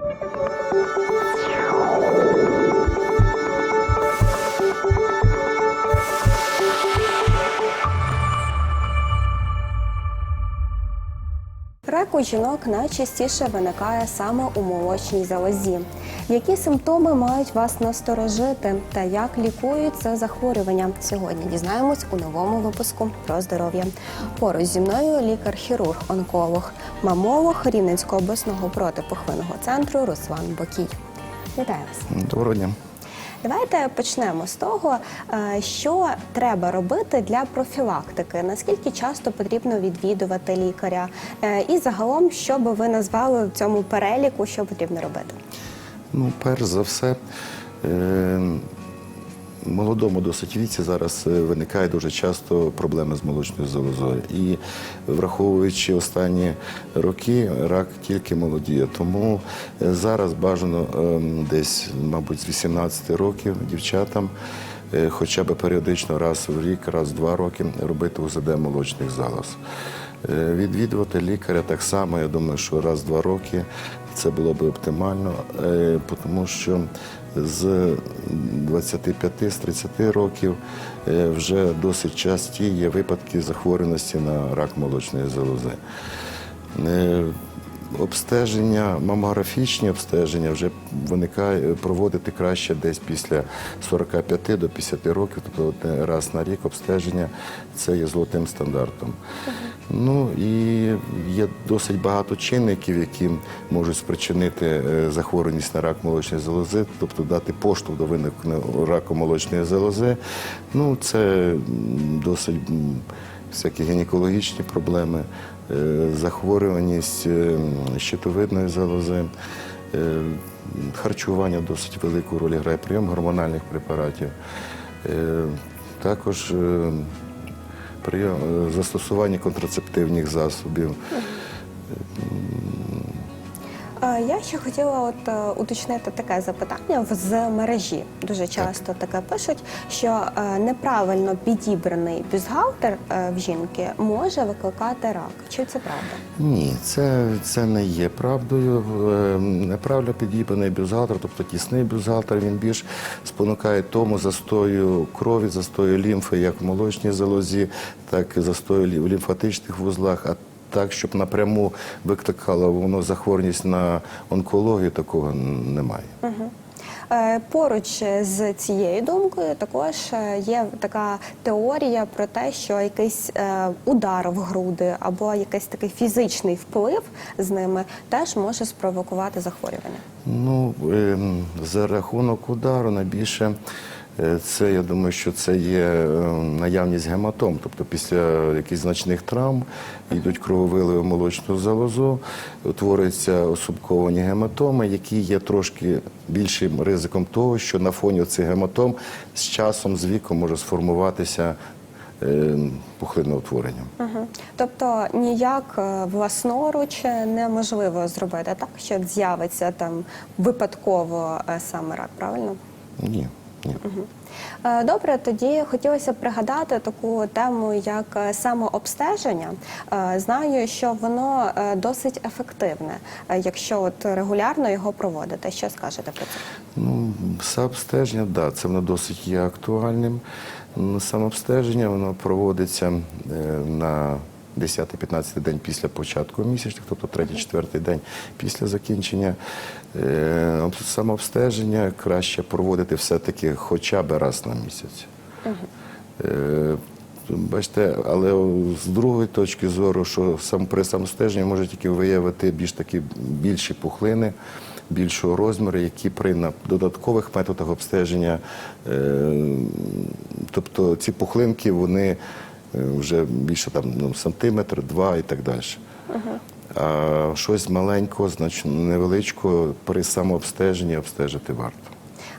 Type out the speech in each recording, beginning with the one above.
Рак у жінок найчастіше виникає саме у молочній залозі. Які симптоми мають вас насторожити та як лікують захворювання? Сьогодні дізнаємось у новому випуску про здоров'я. Поруч зі мною лікар-хірург, онколог, мамолог Рівненського обласного протипохвинного центру Руслан Бокій. Вітаю вас. Доброго дня. Давайте почнемо з того, е, що треба робити для профілактики. Наскільки часто потрібно відвідувати лікаря, Е, і загалом, що би ви назвали в цьому переліку, що потрібно робити? Ну, перш за все, е, молодому досить віці зараз е, виникає дуже часто проблеми з молочною залозою. І враховуючи останні роки, рак тільки молодіє. Тому е, зараз бажано е, десь, мабуть, з 18 років дівчатам. е, Хоча б періодично раз в рік, раз в два роки робити УЗД молочних залоз. Відвідувати лікаря так само, я думаю, що раз в два роки це було б оптимально, тому що з 25 з 30 років е, вже досить часті є випадки захворюваності на рак молочної залози. Е, Обстеження, мамографічні обстеження вже виникає проводити краще десь після 45 до 50 років, тобто от раз на рік обстеження це є золотим стандартом. Ну і є досить багато чинників, які можуть спричинити е, захворюваність на рак молочної залози, тобто дати поштовх до виникнення раку молочної залози. Ну, це досить всякі гінекологічні проблеми, е, захворюваність е, щитовидної залози. Харчування досить велику роль грає прийом гормональних препаратів. Також застосування контрацептивних засобів. Я ще хотіла от е, уточнити таке запитання в- з мережі. Дуже часто таке пишуть, що е, неправильно підібраний бюстгальтер е, в жінки може викликати рак. Чи це правда? Ні, це, це не є правдою. Е, Неправильно підібраний бюстгальтер, тобто тісний бюстгальтер, він більш спонукає тому застою крові, застою лімфи, як в молочній залозі, так і застою в лімфатичних вузлах. А так, щоб напряму викликало воно захворюваність на онкологію, такого немає. Е, Поруч з цією думкою також е, є така теорія про те, що якийсь е, удар в груди або якийсь такий фізичний вплив з ними теж може спровокувати захворювання. Ну, ем, за рахунок удару найбільше це, я думаю, що це є е, наявність гематом. Тобто після якихось значних травм йдуть крововили в молочну залозу, утворюються осубковані гематоми, які є трошки більшим ризиком того, що на фоні цих гематом з часом, з віком може сформуватися е, пухлиноутворення. Угу. Тобто ніяк е, власноруч неможливо зробити так, що з'явиться там випадково е, саме рак, правильно? Ні, ні. Е, Добре, тоді хотілося б пригадати таку тему, як е, самообстеження. Е, Знаю, що воно досить ефективне, якщо от регулярно його проводити. Що скажете про це? Ну, самообстеження, так, да, це воно досить є актуальним. Самообстеження воно проводиться на 10-15 день після початку місячних, тобто 3-4 день після закінчення. Е, Самообстеження краще проводити все-таки хоча б раз на місяць. Е, Бачите, але з другої точки зору, що сам при самостеженні може тільки виявити більш такі більші пухлини, більшого розміру, які при на- додаткових методах обстеження, е, тобто ці пухлинки, вони вже більше там ну, сантиметр, два і так далі. А щось маленького, значно невеличкого при самообстеженні обстежити варто.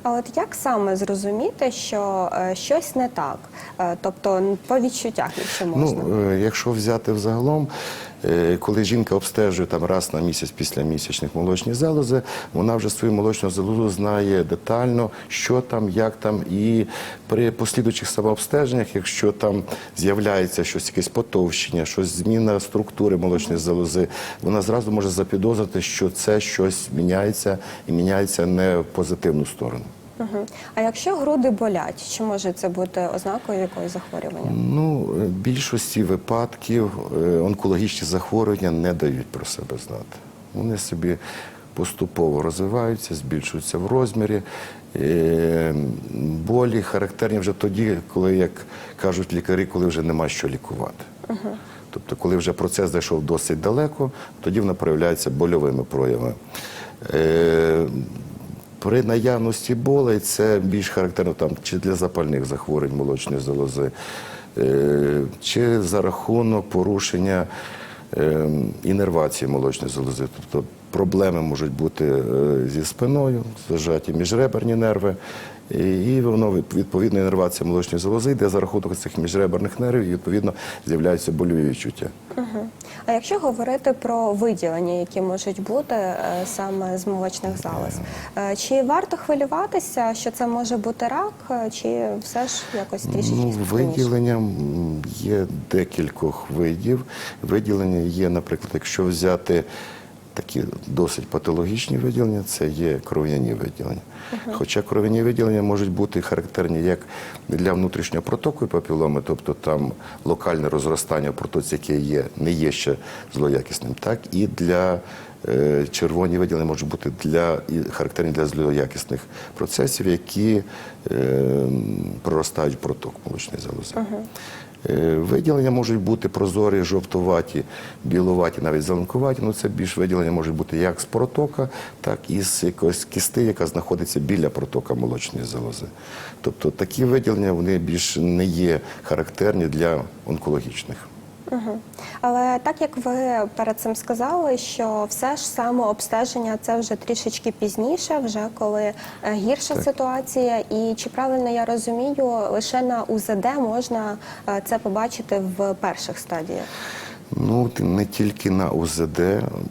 А от як саме зрозуміти, що е, щось не так? Е, Тобто по відчуттях, якщо можна. Ну, е, якщо взяти взагалом, Е, Коли жінка обстежує там раз на місяць після місячних молочні залози, вона вже свою молочну залозу знає детально, що там, як там, і при послідуючих самообстеженнях, якщо там з'являється щось, якесь потовщення, щось зміна структури молочної залози, вона зразу може запідозрити, що це щось міняється і міняється не в позитивну сторону. Угу. А якщо груди болять, чи може це бути ознакою якогось захворювання? Ну, е, в більшості випадків е, онкологічні захворювання не дають про себе знати. Вони собі поступово розвиваються, збільшуються в розмірі. Е, Болі характерні вже тоді, коли, як кажуть лікарі, коли вже нема що лікувати. Тобто, коли вже процес зайшов досить далеко, тоді вона проявляється больовими проявами. При наявності болей це більш характерно там, чи для запальних захворювань молочної залози, е, чи за рахунок порушення е, інервації молочної залози. Тобто проблеми можуть бути е, зі спиною, зажаті міжреберні нерви, і воно відповідно інервація молочної залози, де за рахунок цих міжреберних нервів і, відповідно з'являються больові відчуття. Угу. А якщо говорити про виділення, які можуть бути е, саме з молочних залоз, е, чи варто хвилюватися, що це може бути рак, е, чи все ж якось трішечки Ну, спокійніше? виділення є декількох видів. Виділення є, наприклад, якщо взяти такі досить патологічні виділення, це є кров'яні виділення. Хоча кров'яні виділення можуть бути характерні як для внутрішнього протоку папіломи, тобто там локальне розростання в протоці, яке є, не є ще злоякісним, так і для е, червоні виділення можуть бути для і характерні для злоякісних процесів, які е, проростають в проток молочної залози. Е, Виділення можуть бути прозорі, жовтуваті, білуваті, навіть зеленкуваті. Ну це більш виділення можуть бути як з протока, так і з якоїсь кисти, яка знаходиться біля протока молочної залози. Тобто такі виділення вони більш не є характерні для онкологічних. Угу. Але так як ви перед цим сказали, що все ж самообстеження це вже трішечки пізніше, вже коли е, гірша Так. ситуація, і чи правильно я розумію, лише на УЗД можна е, це побачити в перших стадіях? Ну, не тільки на УЗД,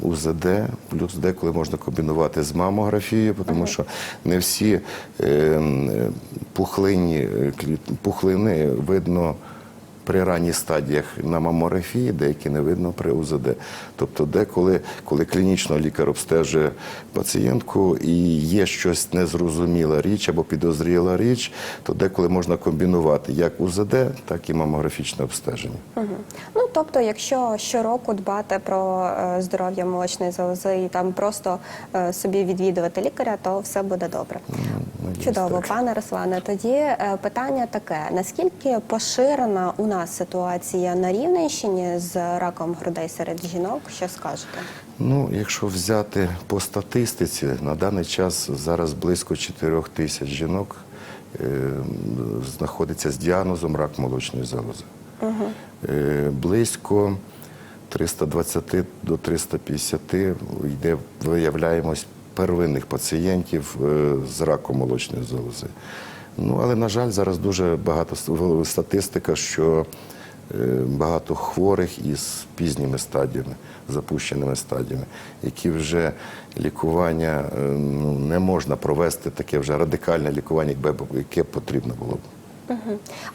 УЗД, плюс деколи можна комбінувати з мамографією, тому що не всі е, е, пухлинні, кліт- пухлини видно при ранніх стадіях на мамографії, деякі не видно при УЗД. Тобто, деколи, коли клінічно лікар обстежує пацієнтку і є щось незрозуміла річ або підозріла річ, то деколи можна комбінувати як УЗД, так і мамографічне обстеження. Угу. Ну тобто, якщо щороку дбати про е, здоров'я молочної залози і там просто е, собі відвідувати лікаря, то все буде добре. Чудово, пане Руслане. Тоді е, питання таке: наскільки поширена у нас ситуація на Рівненщині з раком грудей серед жінок? Що скажете? Ну, якщо взяти по статистиці, на даний час зараз близько 4 тисяч жінок е, знаходиться з діагнозом рак молочної залози. Е, близько 320 до 350 йде, виявляємось первинних пацієнтів е, з раком молочної залози. Ну, але, на жаль, зараз дуже багато статистика, що е, багато хворих із пізніми стадіями, запущеними стадіями, які вже лікування е, ну, не можна провести таке вже радикальне лікування, яке потрібно було б.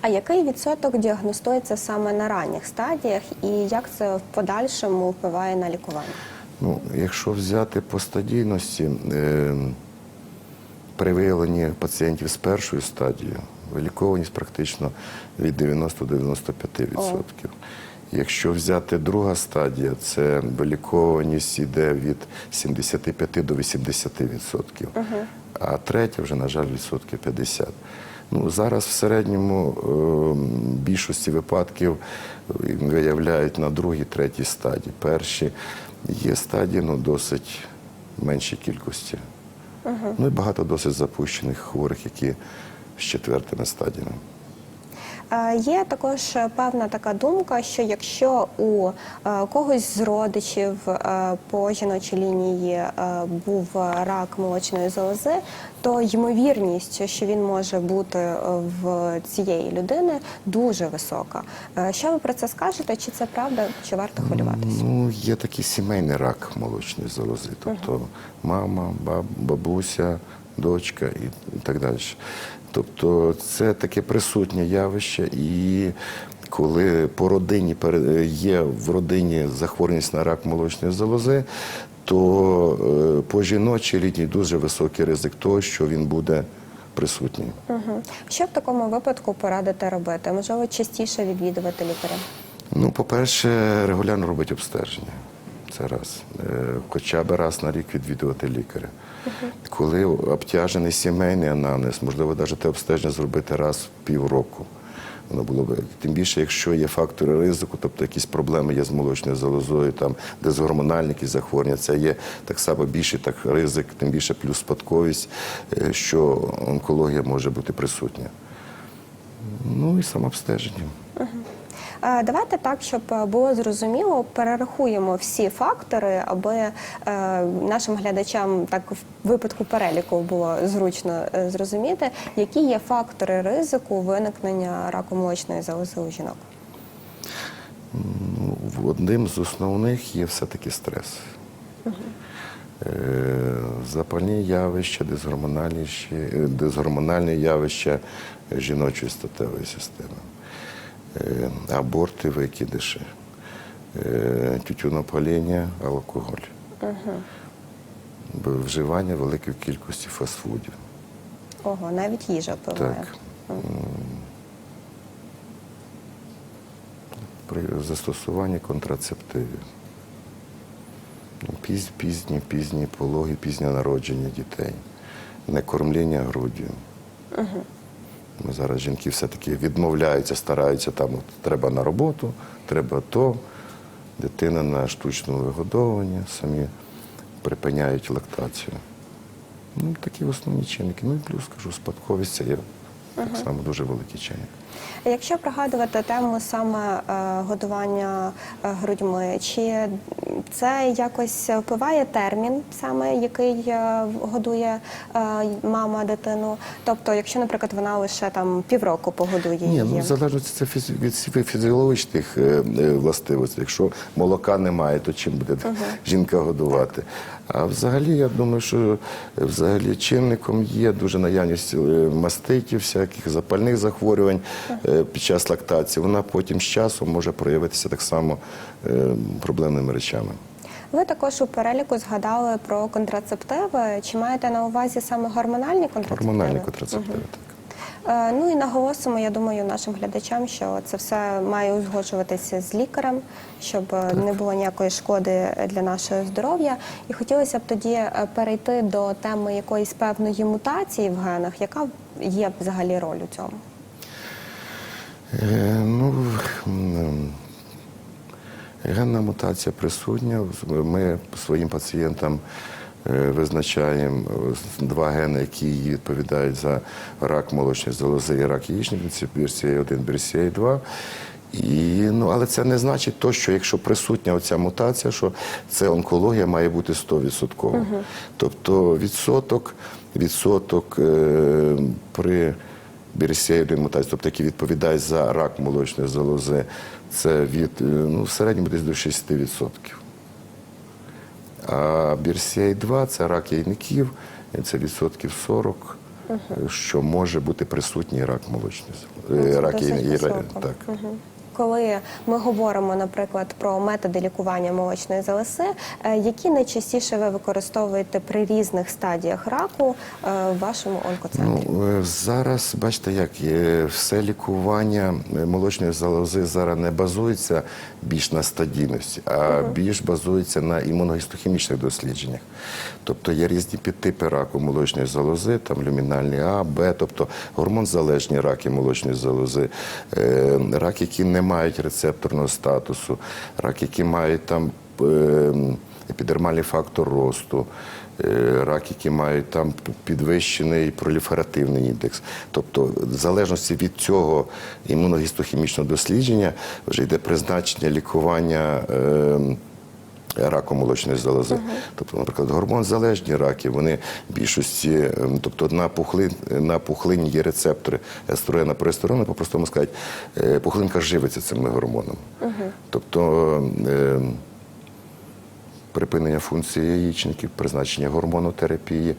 А який відсоток діагностується саме на ранніх стадіях, і як це в подальшому впливає на лікування? Ну, якщо взяти по стадійності, е, при виявленні пацієнтів з першою стадією, виліковуваність практично від 90 до 95%. Якщо взяти друга стадія, це виліковуваність йде від 75 до 80%. А третя вже, на жаль, відсотків 50%. Ну, зараз в середньому е, більшості випадків е, виявляють на другій, третій стадії. Перші є стадії, ну досить меншій кількості. Ну і багато досить запущених хворих, які з четвертими стадіями. Є також певна така думка, що якщо у е, когось з родичів е, по жіночій лінії е, був рак молочної залози, то ймовірність, що він може бути в цієї людини, дуже висока. Що ви про це скажете? Чи це правда, чи варто хвилюватися? Ну, є такий сімейний рак молочної залози, тобто мама, баб, бабуся, дочка і так далі. Тобто це таке присутнє явище, і коли по родині є в родині захворюваність на рак молочної залози, то е, по жіночій лінії дуже високий ризик того, що він буде присутній. Угу. Що в такому випадку порадите робити? Можливо, частіше відвідувати лікаря? Ну, по-перше, регулярно робити обстеження. Це раз. Е, Хоча б раз на рік відвідувати лікаря. Коли обтяжений сімейний анамнез, можливо, навіть те обстеження зробити раз в півроку. Воно було б тим більше, якщо є фактори ризику, тобто якісь проблеми є з молочною залозою, там дисгормональні якісь захворювання, це є так само більший так ризик, тим більше плюс спадковість, е, що онкологія може бути присутня. Ну і самообстеження. Е, Давайте так, щоб е, було зрозуміло, перерахуємо всі фактори, аби е, нашим глядачам так в випадку переліку було зручно зрозуміти, які є фактори ризику виникнення раку молочної залози у жінок. Ну, одним з основних є все-таки стрес. Запальні явища, дисгормональні, явища жіночої статевої системи, аборти, викидиші, е, тютюнопаління, алкоголь, Б- вживання великої кількості фастфудів. Ого, навіть їжа впливає. Так. При застосуванні контрацептивів. Ну, Пізні, пізні, пізні пологи, пізнє народження дітей, некормління груддю. Ми зараз жінки все-таки відмовляються, стараються там, от, треба на роботу, треба то, дитина на штучному вигодовуванні, самі припиняють лактацію. Ну, такі основні чинники. Ну і плюс кажу, спадковість це є так само дуже великий чинник. Якщо пригадувати тему саме е, годування е, грудьми, чи це якось впливає термін, саме який е, годує мама дитину? Тобто, якщо, наприклад, вона лише там півроку погодує Ні, її. ну залежно це від фі- фізіологічних властивостей. Якщо молока немає, то чим буде жінка годувати? А взагалі, я думаю, що взагалі чинником є дуже наявність маститів, всяких запальних захворювань під час лактації. Вона потім з часом може проявитися так само е, проблемними речами. Ви також у переліку згадали про контрацептиви. Чи маєте на увазі саме гормональні контрацептиви? Гормональні контрацептиви. Так. Е, Ну і наголосимо, я думаю, нашим глядачам, що це все має узгоджуватися з лікарем, щоб е, не було ніякої шкоди для нашого здоров'я. І хотілося б тоді е, перейти до теми якоїсь певної мутації в генах, яка є взагалі роль у цьому. Е, Ну, генна мутація присутня. Ми своїм пацієнтам е, визначаємо е, два гени, які відповідають за рак молочної залози і рак яєчниці, BRCA1, BRCA2. І, ну, але це не значить то, що якщо присутня оця мутація, що це онкологія має бути 100%. Тобто відсоток, відсоток е, при BRCA1 мутації, тобто які відповідають за рак молочної залози, це від е, ну, в середньому десь до 6%. А BRCA2 це рак яйників, це відсотків 40, що може бути присутній рак молочної залози. Це Рак досить Так. Мгм. Коли ми говоримо, наприклад, про методи лікування молочної залози, е, які найчастіше ви використовуєте при різних стадіях раку е, в вашому онкоцентрі? Ну, зараз, бачите, як все лікування молочної залози зараз не базується більш на стадійності, а більш базується на імуногістохімічних дослідженнях. Тобто є різні підтипи раку молочної залози, там люмінальні А, Б, тобто гормонзалежні раки молочної залози, рак, які не мають рецепторного статусу, рак, які мають там е, епідермальний фактор росту, е, рак, які мають там підвищений проліферативний індекс. Тобто, в залежності від цього імуногістохімічного дослідження вже йде призначення лікування. Раку молочної залози, тобто, наприклад, гормон-залежні раки, вони в більшості, ем, тобто на пухлин, на пухлині є рецептори естрогена, прогестерону, по-простому сказати, е, пухлинка живиться цими гормонами. Тобто е, припинення функції яєчників, призначення гормонотерапії,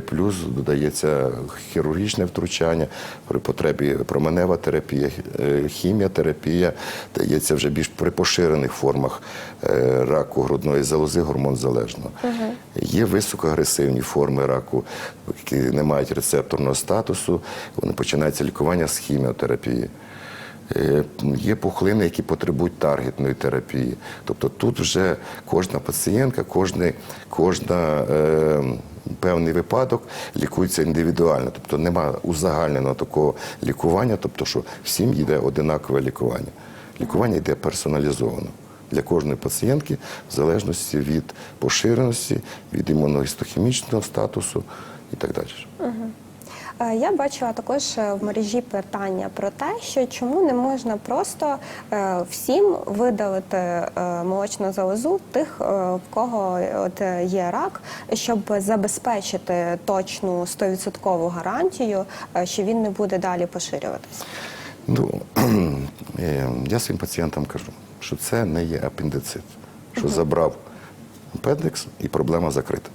плюс додається хірургічне втручання, при потребі променева терапія, е, хіміотерапія, дається вже більш при поширених формах е, раку грудної залози гормонзалежного. Є високоагресивні форми раку, які не мають рецепторного статусу, вони починається лікування з хіміотерапії. Е, Є пухлини, які потребують таргетної терапії. Тобто тут вже кожна пацієнтка, кожна е, певний випадок лікується індивідуально. Тобто немає узагальненого такого лікування, тобто що всім йде одинакове лікування. Лікування йде персоналізовано для кожної пацієнтки в залежності від поширеності, від імуногістохімічного статусу і так далі. Е, Я бачила також е, в мережі питання про те, що чому не можна просто е, всім видалити е, молочну залозу тих, е, в кого от е, є рак, щоб забезпечити точну 100% гарантію, е, що він не буде далі поширюватися. Ну, е, я своїм пацієнтам кажу, що це не є апендицит, що забрав апендикс і проблема закрита.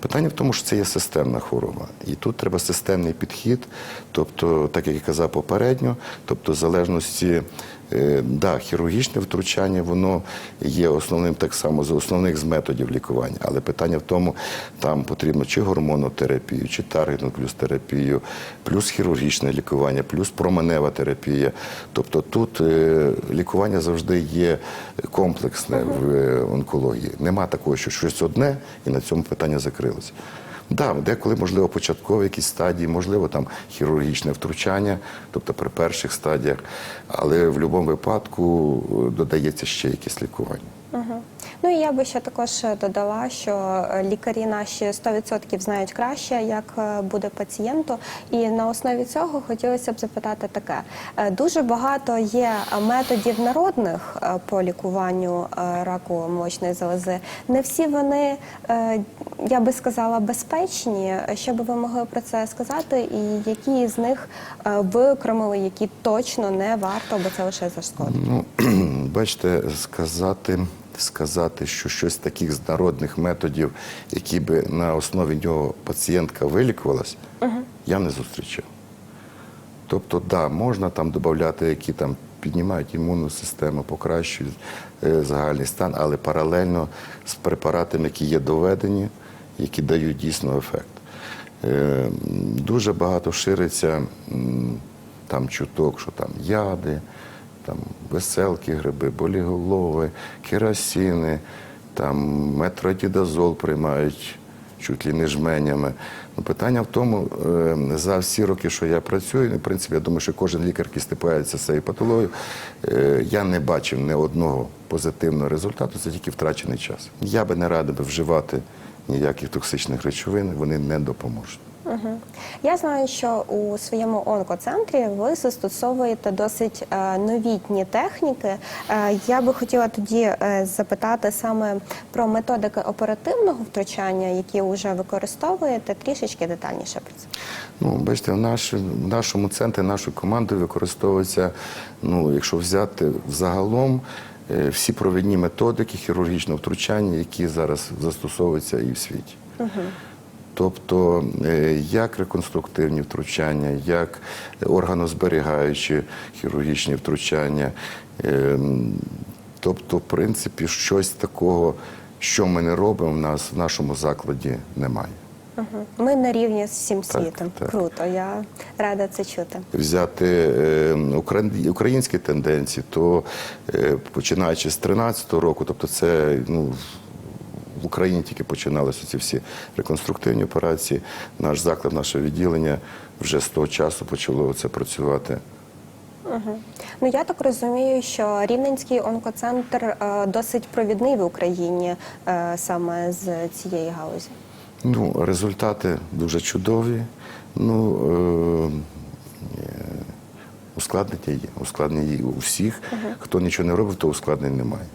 Питання в тому, що це є системна хвороба. І тут треба системний підхід, тобто, так як я казав попередньо, тобто, залежності, да, хірургічне втручання, воно є основним так само з основних з методів лікування. Але питання в тому, там потрібно чи гормонотерапію, чи таргетну плюс терапію, плюс хірургічне лікування, плюс променева терапія. Тобто тут е, лікування завжди є комплексне в е, онкології. Нема такого, що щось одне і на цьому питання закрилося. Да, деколи, можливо, початкові якісь стадії, можливо, там хірургічне втручання, тобто при перших стадіях, але в будь-якому випадку е, додається ще якесь лікування. Я би ще також додала, що е, лікарі наші 100% знають краще, як е, буде пацієнту. І на основі цього хотілося б запитати таке: Е, дуже багато є методів народних по лікуванню раку молочної залози. Не всі вони, я би сказала, безпечні. Що би ви могли про це сказати, і які з них викремили, які точно не варто, бо це лише зашкодить? Ну, бачите, сказати, сказати, що щось таких з народних методів, які би на основі нього пацієнтка вилікувалась, я не зустрічав. Тобто, да, можна там додати, які там піднімають імунну систему, покращують е, загальний стан, але паралельно з препаратами, які є доведені, які дають дійсно ефект. Е, дуже багато шириться там чуток, що там яди, там веселки гриби, боліголови, керосини, там метродідазол приймають чуть ли не жменями. Ну, питання в тому, е, за всі роки, що я працюю, в принципі, я думаю, що кожен лікар, який стикається з цією патологією, е, я не бачив ні одного позитивного результату, це тільки втрачений час. Я би не радив вживати ніяких токсичних речовин, вони не допоможуть. Угу. Я знаю, що у своєму онкоцентрі ви застосовуєте досить е, новітні техніки. Е, я би хотіла тоді е, запитати саме про методики оперативного втручання, які вже використовуєте, трішечки детальніше про це. Ну, бачите, в, наш, в нашому центрі, нашою командою використовується, ну, якщо взяти загалом, е, всі провідні методики хірургічного втручання, які зараз застосовуються і в світі. Тобто е, як реконструктивні втручання, як органозберігаючі хірургічні втручання. е, Тобто, в принципі, щось такого, що ми не робимо, в нас в нашому закладі немає. Ми на рівні з всім Так, світом. так. Круто, я рада це чути. взяти е, українські тенденції, то е, починаючи з 13-го року, тобто це ну, в Україні тільки починалися ці всі реконструктивні операції. Наш заклад, наше відділення вже з того часу почало це працювати. Угу. Ну я так розумію, що Рівненський онкоцентр е, досить провідний в Україні е, саме з цієї галузі. Ну, результати дуже чудові. Ну, е, ускладнення є. Ускладнення є у всіх. Хто нічого не робить, то ускладнень немає.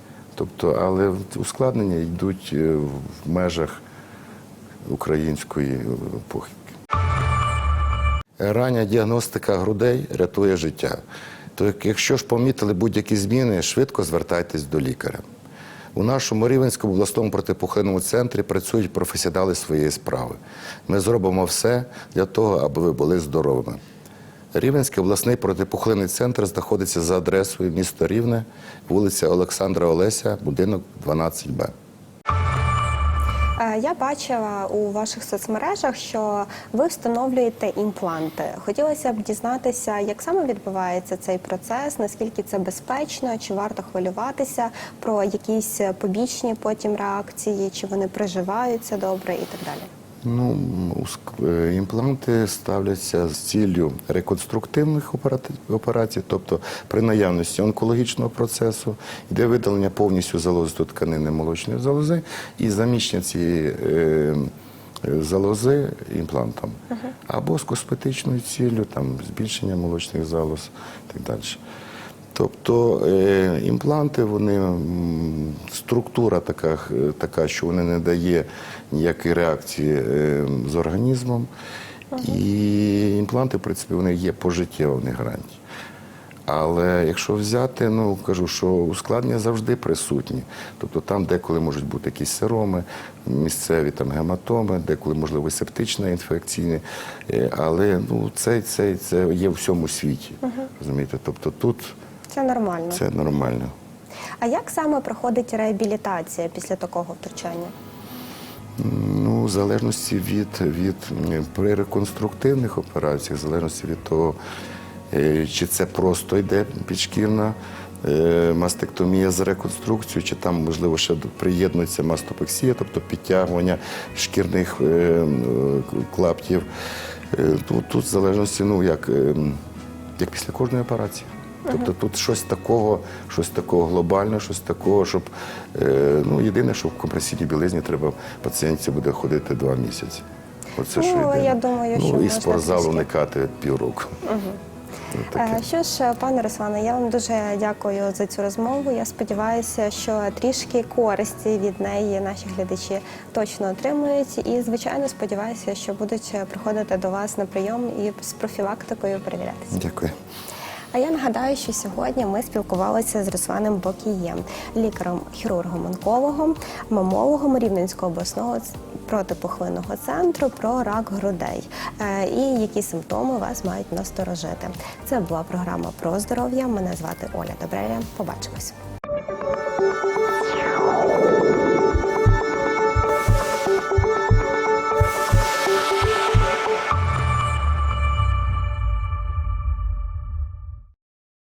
Тобто, але ускладнення йдуть е, в межах української е, похибки. Рання діагностика грудей рятує життя. То якщо ж помітили будь-які зміни, швидко звертайтесь до лікаря. У нашому Рівенському обласному протипухлинному центрі працюють професіонали своєї справи. Ми зробимо все для того, аби ви були здоровими. Рівенський обласний протипухлинний центр знаходиться за адресою місто Рівне, вулиця Олександра Олеся, будинок 12Б. Е, Я бачила у ваших соцмережах, що ви встановлюєте імпланти. Хотілося б дізнатися, як саме відбувається цей процес, наскільки це безпечно, чи варто хвилюватися про якісь побічні потім реакції, чи вони приживаються добре і так далі. Ну, е, імпланти ставляться з ціллю реконструктивних операцій, тобто при наявності онкологічного процесу, йде видалення повністю залозистої тканини молочної залози і заміщення цієї е, е, залози імплантом. Або з косметичною ціллю, там, збільшення молочних залоз і так далі. Тобто е, імпланти, вони структура така, така, що вони не дає ніякої реакції е, з організмом. І імпланти, в принципі, вони є пожиттєво, вони гарантії. Але якщо взяти, ну кажу, що ускладнення завжди присутні. Тобто там деколи можуть бути якісь сироми, місцеві там гематоми, деколи можливо септична інфекційні. Е, Але ну це, це, це є в всьому світі. Розумієте? Тобто тут Це нормально. це нормально. А як саме проходить реабілітація після такого втручання? Ну, в залежності від, від при реконструктивних операціях, в залежності від того, е, чи це просто йде підшкірна е, мастектомія з реконструкцією, чи там, можливо, ще приєднується мастопексія, тобто підтягування шкірних е, клаптів. Тут, тут в залежності, ну, як, е, як після кожної операції. Тобто тут щось такого, щось такого глобального, щось такого, щоб е, ну єдине, що в компресійній білизні треба пацієнтці буде ходити два місяці. Оце Ну, що єдине. я думаю, що ну, і можна спортзал уникати півроку. Таке. Е, Що ж, пане Руслане, я вам дуже дякую за цю розмову. Я сподіваюся, що трішки користі від неї наші глядачі точно отримують. І, звичайно, сподіваюся, що будуть приходити до вас на прийом і з профілактикою перевірятися. Дякую. А я нагадаю, що сьогодні ми спілкувалися з Русланом Бокієм, лікаром-хірургом онкологом, мамологом Рівненського обласного протипухлинного центру про рак грудей е, і які симптоми вас мають насторожити. Це була програма про здоров'я. Мене звати Оля Добреля. Побачимось.